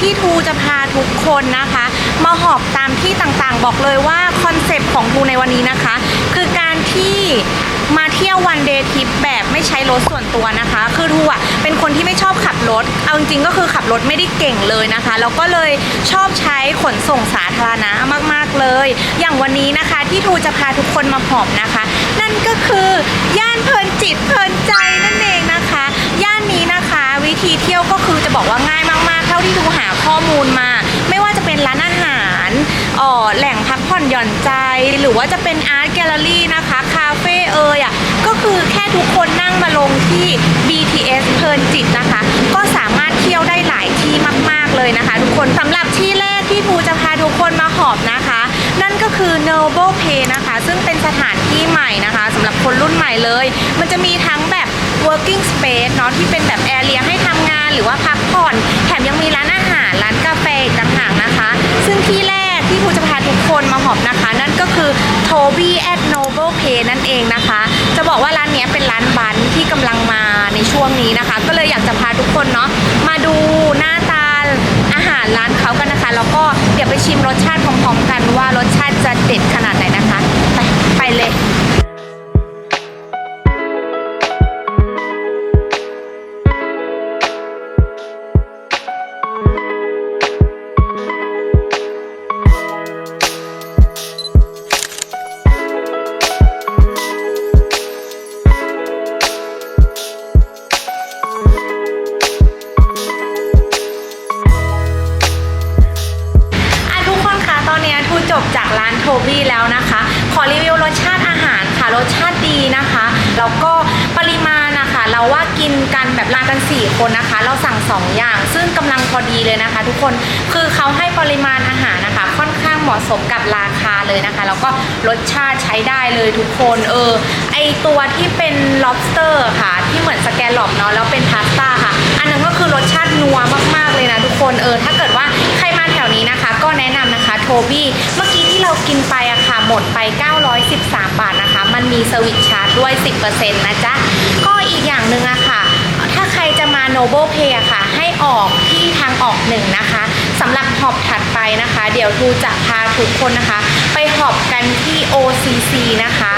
ที่ทูจะพาทุกคนนะคะ มาหอบตามที่ต่างๆ บอกเลยว่าคอนเซปต์ของทูในวันนี้นะคะ คือการที่มาเที่ยววันเดย์ทริปแบบไม่ใช้รถส่วนตัวนะคะ คือทูอะเป็นคนที่ไม่ชอบขับรถ เอาจริงๆก็คือขับรถไม่ได้เก่งเลยนะคะ แล้วก็เลยชอบใช้ขนส่งสาธารณะมากๆเลย อย่างวันนี้นะคะที่ทูจะพาทุกคนมาหอบนะคะ นั่นก็คือย่านเพลินจิตเพลินใจนั่นเองนะคะ ย่านนี้นะคะ วิธีเที่ยวก็คือจะบอกว่าง่ายมากๆาที่ทูหาข้อมูลมา ไม่ว่าจะเป็นร้านอาหารออแหล่งพักผ่อนหย่อนใจ หรือว่าจะเป็นอาร์ตแกลเลอรี่นะคะคาเฟ่เอยอะก็คือแค่ทุกคนนั่งมาลงที่ BTS เพลินจิตนะคะ ก็สามารถเที่ยวได้หลายที่มาก ๆเลยนะคะ ทุกคนสำหรับที่แรกที่ภูจะพาทุกคนมาหอบนะคะ นั่นก็คือ Noble Pay นะคะ ซึ่งเป็นสถานที่ใหม่นะคะสำหรับคนรุ่นใหม่เลย มันจะมีทั้งแบบ working space เนาะที่เป็นแบบแอเรียให้ทำงานหรือว่าพักผ่อน แถมยังมีร้านอาหาร ร้านกาแฟต่างหากนะคะ ซึ่งที่แรกที่ครูจะพาทุกคนมาหอบนะคะ นั่นก็คือ Toby at Noble Pay นั่นเองนะคะ จะบอกว่าร้านนี้เป็นร้านบันที่กำลังมาในช่วงนี้นะคะ ก็เลยอยากจะพาทุกคนเนาะมาดูหน้าตาอาหารร้านเขากันนะคะ แล้วก็เดี๋ยวไปชิมรสชาติพร้อมๆกันว่ารสชาติจะเด็ดขนาดไหนนะคะ ไปไปเลย จากร้านโทบี้แล้วนะคะ ขอรีวิวรสชาติอาหารค่ะ รสชาติดีนะคะ แล้วก็ปริมาณนะคะ เราว่ากินกันแบบร้านกัน4คนนะคะ เราสั่ง 2 อย่าง ซึ่งกำลังพอดีเลยนะคะ ทุกคน คือเขาให้ปริมาณอาหารนะคะ ค่อน เหมาะสมกับราคาเลยนะคะ แล้วก็รสชาติใช้ได้เลยทุกคนเออไอตัวที่เป็น lobster ค่ะ ที่เหมือนสแกลลอบเนาะแล้วเป็นพาสต้าค่ะ อันนั้นก็คือรสชาตินัวมากๆเลยนะทุกคนเออถ้าเกิดว่าใครมาแถวนี้นะคะ ก็แนะนำนะคะโทบี้เมื่อกี้ที่เรากินไปอะค่ะหมดไป 913 บาทนะคะ มันมีเซอร์วิสชาร์จด้วย 10%นะจ๊ะก็อีกอย่างหนึ่งอะค่ะ ถ้าใครจะมา Noble Pay อะค่ะ ให้ออกที่ทางออกหนึ่งนะคะ อบถัดไปนะคะ เดี๋ยวทูจะพาทุกคนนะคะ ไปหอบกันที่ OCC นะคะ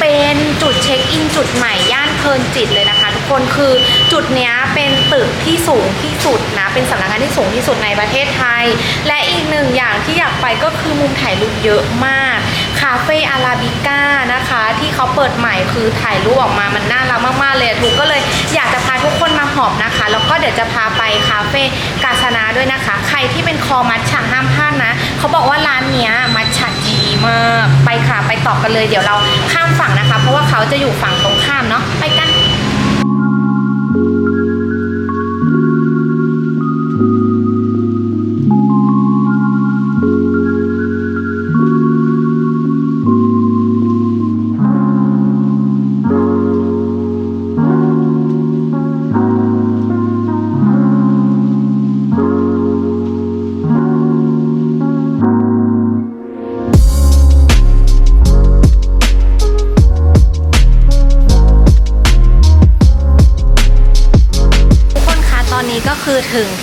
เป็นจุดเช็คอินจุดใหม่ย่านเพลินจิตเลยนะคะ ทุกคนคือจุดเนี้ยเป็นตึกที่สูงที่สุดนะเป็นสำนักงานที่สูงที่สุดในประเทศไทย และอีกหนึ่งอย่างที่อยากไปก็คือมุมถ่ายรูปเยอะมากาเฟ่อาราบิก้านะคะ ที่เขาเปิดใหม่คือถ่ายรูปออกมามันน่ารักมากๆเลยทุกก็เลยอยากจะพาทุกคนมาหอบนะคะ แล้วก็เดี๋ยวจะพาไปคาเฟ่กาสนาด้วยนะคะ ใครที่เป็นคอมัทฉะห้ามพลาดนะเขาบอกว่าร้านเนี้ยมัชฉะดีมากไปค่ะไปต่อกันเลยเดี๋ยวเราข้ามฝั่งนะคะ เพราะว่าเขาจะอยู่ฝั่งตรงข้ามเนาะไปกัน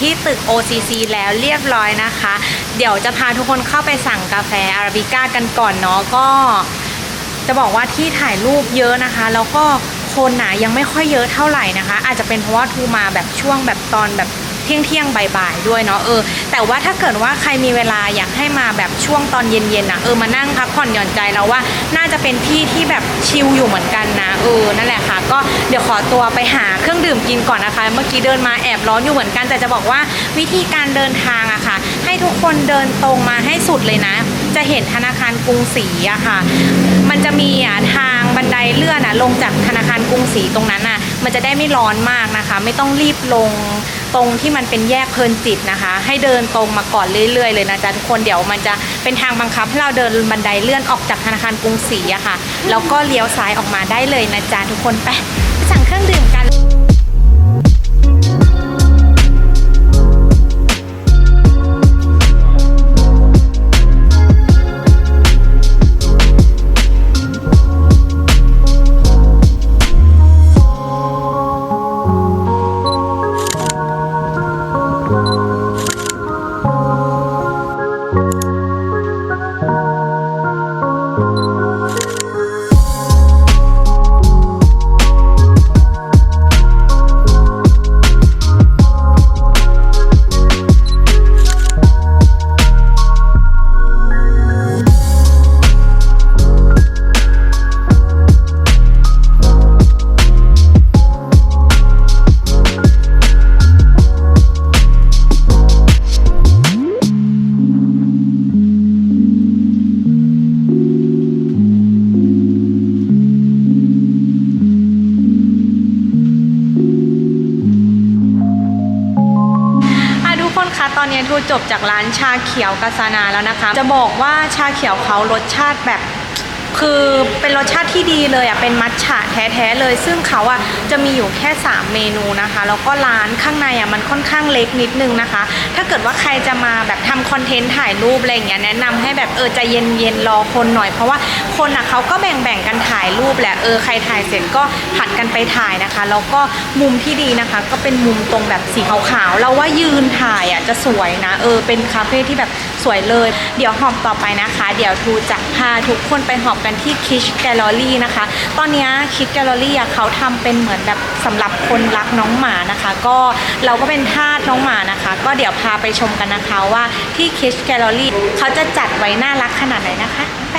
ที่ตึก OCC แล้วเรียบร้อยนะคะ เดี๋ยวจะพาทุกคนเข้าไปสั่งกาแฟอาราบิก้ากันก่อนเนาะก็ จะบอกว่าที่ถ่ายรูปเยอะนะคะ แล้วก็คนหนายังไม่ค่อยเยอะเท่าไหร่นะคะ อาจจะเป็นเพราะว่าทูมาแบบช่วงแบบตอนแบบ เที่ยงเที่ยงๆบ่ายๆด้วยเนาะเออแต่ว่าถ้าเกิดว่าใครมีเวลาอยากให้มาแบบช่วงตอนเย็นๆนะเออมานั่งพักผ่อนหย่อนใจแล้วว่า น่าจะเป็นที่ที่แบบชิลอยู่เหมือนกันนะเออนั่นแหละค่ะ ก็เดี๋ยวขอตัวไปหาเครื่องดื่มกินก่อนนะคะ เมื่อกี้เดินมาแอบร้อนอยู่เหมือนกันแต่จะบอกว่าวิธีการเดินทางอะค่ะ ให้ทุกคนเดินตรงมาให้สุดเลยนะ จะเห็นธนาคารกรุงศรีอะค่ะ มันจะมีอะทางบันไดเลื่อนอะลงจากธนาคารกรุงศรีตรงนั้นอะมันจะได้ไม่ร้อนมากนะคะ ไม่ต้องรีบลงตรงที่มันเป็นแยกเพลินจิตนะคะ ให้เดินตรงมาก่อนเรื่อยๆ เลยนะจ๊ะทุกคนเดี๋ยวมันจะเป็นทางบังคับให้เราเดินบันไดเลื่อนออกจากธนาคารกรุงศรีอะค่ะแล้วก็เลี้ยวซ้ายออกมาได้เลยนะจ๊ะทุกคนไปสั่งเครื่องดื่มกัน จบจากร้านชาเขียวกาซานาแล้วนะคะ จะบอกว่าชาเขียวเขารสชาติแบบ คือเป็นรสชาติที่ดีเลยอะเป็นมัทฉะแท้ๆเลย ซึ่งเขาอะจะมีอยู่แค่ 3 เมนูนะคะแล้วก็ร้านข้างในอะมันค่อนข้างเล็กนิดนึงนะคะ ถ้าเกิดว่าใครจะมาแบบทำคอนเทนต์ถ่ายรูปอะไรอย่างเงี้ยแนะนำให้แบบเออใจเย็นๆรอคนหน่อย เพราะว่าคนอะเขาก็แบ่งๆกันถ่ายรูปแหละเออใครถ่ายเสร็จก็ผัดกันไปถ่ายนะคะ แล้วก็มุมที่ดีนะคะ ก็เป็นมุมตรงแบบสีขาวๆเราว่ายืนถ่ายอะจะสวยนะเออเป็นคาเฟ่ที่แบบสวยเลย เดี๋ยวหอบต่อไปนะคะ เดี๋ยวทูจะพาทุกคนไปหอบกันที่คิชแกลเลอรี่นะคะ ตอนเนี้คิชแกลเลอรี่เขาทำเป็นเหมือนแบบสำหรับคนรักน้องหมานะคะ ก็เราก็เป็นทาสน้องหมานะคะ ก็เดี๋ยวพาไปชมกันนะคะว่าที่คิชแกลเลอรี่เขาจะจัดไว้น่ารักขนาดไหนนะคะไป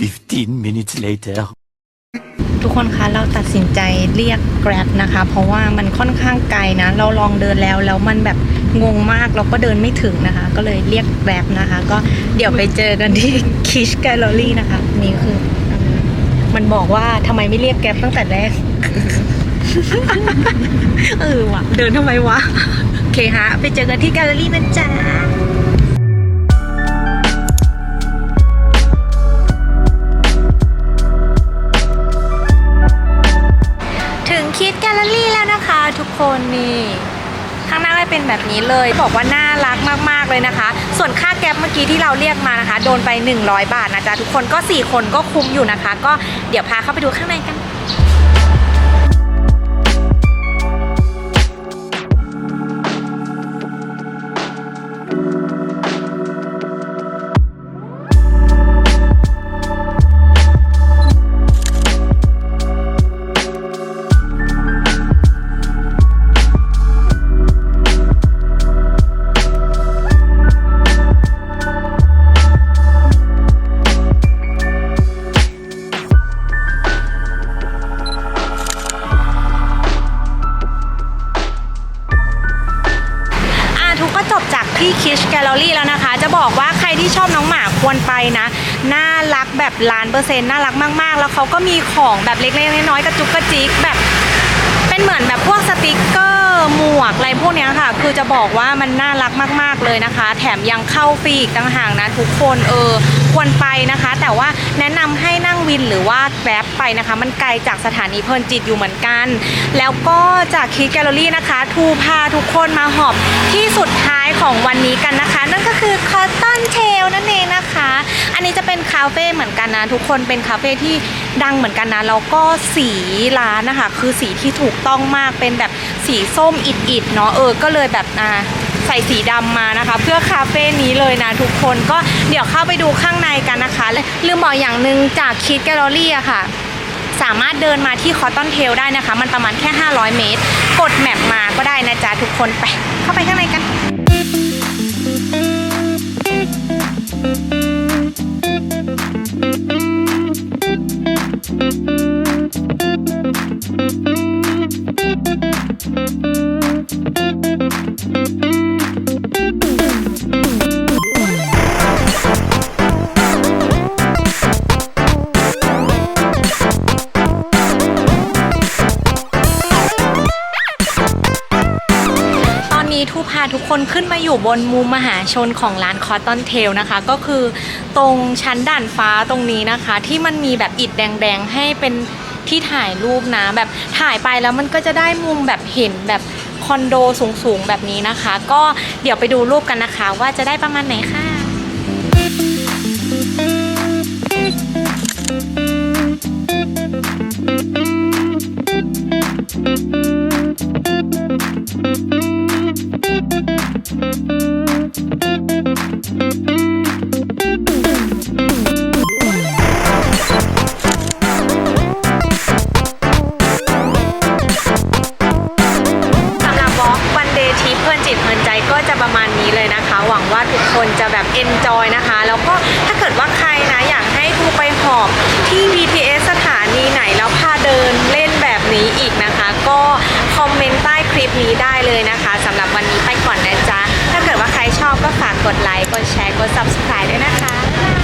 15 minutes later. ทุกคนคะเราตัดสินใจเรียก Grab นะคะ เพราะว่ามันค่อนข้างไกลนะ เราลองเดินแล้วแล้วมันแบบ งงมากเราก็เดินไม่ถึงนะคะ ก็เลยเรียก Grab นะคะ ก็เดี๋ยวไปเจอกันที่ Kish Gallery นะคะ นี่คือ มันบอกว่าทำไมไม่เรียก Grab ตั้งแต่แรกเออวะเดินทำไมวะ โอเคฮะ ไปเจอกันที่แกลเลอรี่นะจ๊ะถึงคิดแกลเลอรี่แล้วนะคะ ทุกคนนี่ เป็นแบบนี้เลย บอกว่าน่ารักมาก ๆ เลยนะคะ ส่วนค่าแก๊ปเมื่อกี้ที่เราเรียกมานะคะ โดนไป 100 บาทนะจ๊ะทุกคนก็ 4 คนก็คุ้มอยู่นะคะ ก็เดี๋ยวพาเข้าไปดูข้างในกัน ที่คิชแกลเลอรี่แล้วนะคะ จะบอกว่าใครที่ชอบน้องหมาควรไปนะ น่ารักแบบล้านเปอร์เซ็นต์น่ารักมากๆ แล้วเขาก็มีของแบบเล็กๆน้อยๆกระจุกกระจิกแบบ เป็นเหมือนแบบพวกสติกเกอร์หมวกอะไรพวกนี้ค่ะ คือจะบอกว่ามันน่ารักมากๆเลยนะคะ แถมยังเข้าฟรีอีกต่างหากนะทุกคนเออ ควรไปนะคะ แต่ว่าแนะนำให้นั่งวินหรือว่าแกร็บไปนะคะ มันไกลจากสถานีเพลินจิตอยู่เหมือนกัน แล้วก็จากคิดแกลเลอรี่นะคะ ทูพาทุกคนมาหอบที่สุดท้ายของวันนี้กันนะคะ นั่นก็คือคอตตอนเทลนั่นเองนะคะ อันนี้จะเป็นคาเฟ่เหมือนกันนะทุกคนเป็นคาเฟ่ที่ดังเหมือนกันนะแล้วก็สีร้านนะคะ คือสีที่ถูกต้องมากเป็นแบบสีส้มอิดๆเนาะเออก็เลยแบบอ่า ใส่สีดำมานะคะ เพื่อคาเฟ่นี้เลยนะทุกคนก็เดี๋ยวเข้าไปดูข้างในกันนะคะและลืมบอกอย่างหนึ่งจากคิดแกลเลอรี่อะค่ะสามารถเดินมาที่คอตตอนเทลได้นะคะ มันประมาณแค่ 500 เมตร กดแมปมาก็ได้นะจ๊ะทุกคนไป เข้าไปข้างในกันาทุกคนขึ้นมาอยู่บนมุมมหาชนของร้านคอตตอนเทลนะคะ ก็คือตรงชั้นด่านฟ้าตรงนี้นะคะ ที่มันมีแบบอิฐแดงๆ ให้เป็นที่ถ่ายรูปนะ แบบถ่ายไปแล้วมันก็จะได้มุมแบบเห็นแบบคอนโดสูงๆ แบบนี้นะคะ ก็เดี๋ยวไปดูรูปกันนะคะ ว่าจะได้ประมาณไหนค่ะส ได้เลยนะคะสำหรับวันนี้ไปก่อนนะจ๊ะ ถ้าเกิดว่าใครชอบก็ฝากกดไลค์ กดแชร์ กด subscribe ด้วยนะคะ